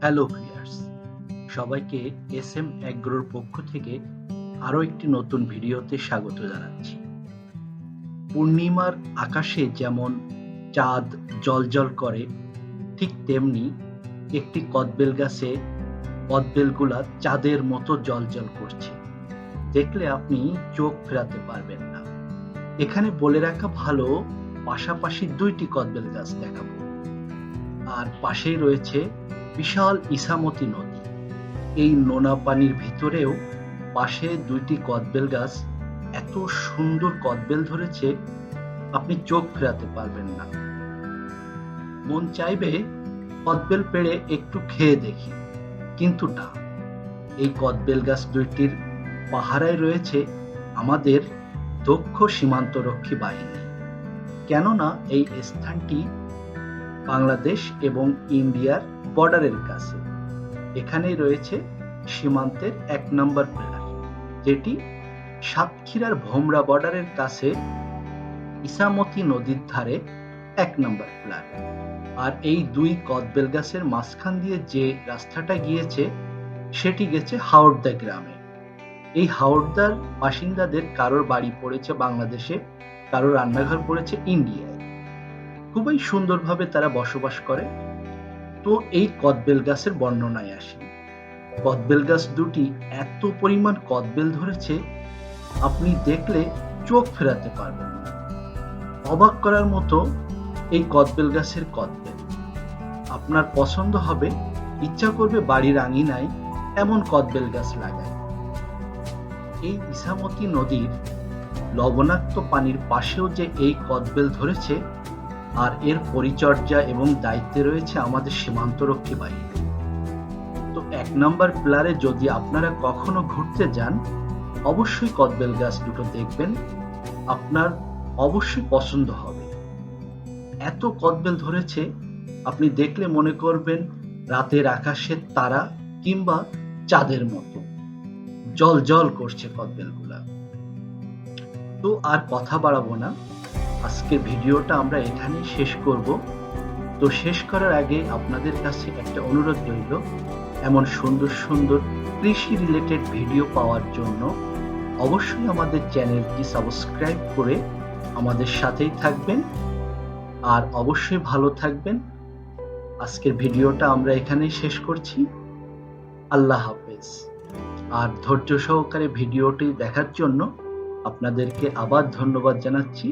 Hello viewers সবাইকে S M অ্যাগ্রোর পক্ষ থেকে আরও একটি নতুন ভিডিওতে স্বাগত জানাচ্ছি। পূর্ণিমার আকাশে যেমন চাঁদ জলজল করে, ঠিক তেমনি একটি কদবেল গাছে কদবেলগুলা চাঁদের মতো জলজল করছে। দেখলে আপনি চোখ ফেরাতে পারবেন না। এখানে বলে রাখা ভালো, পাশাপাশি দুইটি কদবেল গাছ দেখাবো। আর পাশেই রয়েছে বিশাল ইসামতি নদী। এই নোনা পানির ভিতরেও পাশে দুইটি কদবেল গাছ এত সুন্দর কদবেল ধরেছে, আপনি চোখ ফেরাতে পারবেন না। মন চাইবে কদবেল পেড়ে একটু খেয়ে দেখি, কিন্তু না। এই কদবেল গাছ দুইটির পাহারায় রয়েছে আমাদের দক্ষ সীমান্তরক্ষী বাহিনী। কেননা এই স্থানটি বাংলাদেশ এবং ইন্ডিয়ার বর্ডারের কাছে। এখানেই রয়েছে সীমান্তের এক নম্বর পিলার, যেটি সাতক্ষীরার ভোমরা বর্ডারের কাছে ইসামতি নদীর ধারে এক নম্বর পিলার। আর এই দুই কদবেল গাছের মাঝখান দিয়ে যে রাস্তাটা গিয়েছে, সেটি গেছে হাওড়দা গ্রামে। এই হাওড়দার বাসিন্দাদের কারোর বাড়ি পড়েছে বাংলাদেশে, কারোর রান্নাঘর পড়েছে ইন্ডিয়ায়। খুবই সুন্দরভাবে তারা বসবাস করে। তো এই কদবেল গাছের বর্ণনায় আসি। কদবেল গাছ দুটি এত পরিমাণ কদবেল ধরেছে, আপনি দেখলে চোখ ফেরাতে পারবেন অবাক করার মতো এই কদবেল গাছের কদবেল। আপনার পছন্দ হবে, ইচ্ছা করবে বাড়ির আঙিনায় এমন কদবেল গাছ লাগায় এই ইসামতি নদীর লবণাক্ত পানির পাশেও যে এই কদবেল ধরেছে আর এর পরিচর্যা এবং দায়িত্বে রয়েছে আমাদের সীমান্তরক্ষী বাহিনী। তো এক নম্বর প্লারে যদি আপনারা কখনো ঘুরতে যান, অবশ্যই কদবেল গাছ দুটো দেখবেন। আপনার অবশ্যই পছন্দ হবে। এত কদবেল ধরেছে, আপনি দেখলে মনে করবেন রাতের আকাশের তারা কিংবা চাঁদের মতো। জল জল করছে কদবেলগুলা। তো আর কথা বাড়াবো না। আজকের ভিডিওটা আমরা এখানেই শেষ করব। তো শেষ করার আগে আপনাদের কাছে একটা অনুরোধ রইল, এমন সুন্দর সুন্দর কৃষি রিলেটেড ভিডিও পাওয়ার জন্য অবশ্যই আমাদের চ্যানেলটি সাবস্ক্রাইব করে আমাদের সাথেই থাকবেন। আর অবশ্যই ভালো থাকবেন। আজকের ভিডিওটা আমরা এখানেই শেষ করছি। আল্লাহ হাফেজ। আর ধৈর্য সহকারে ভিডিওটি দেখার জন্য আপনাদেরকে আবার ধন্যবাদ জানাচ্ছি।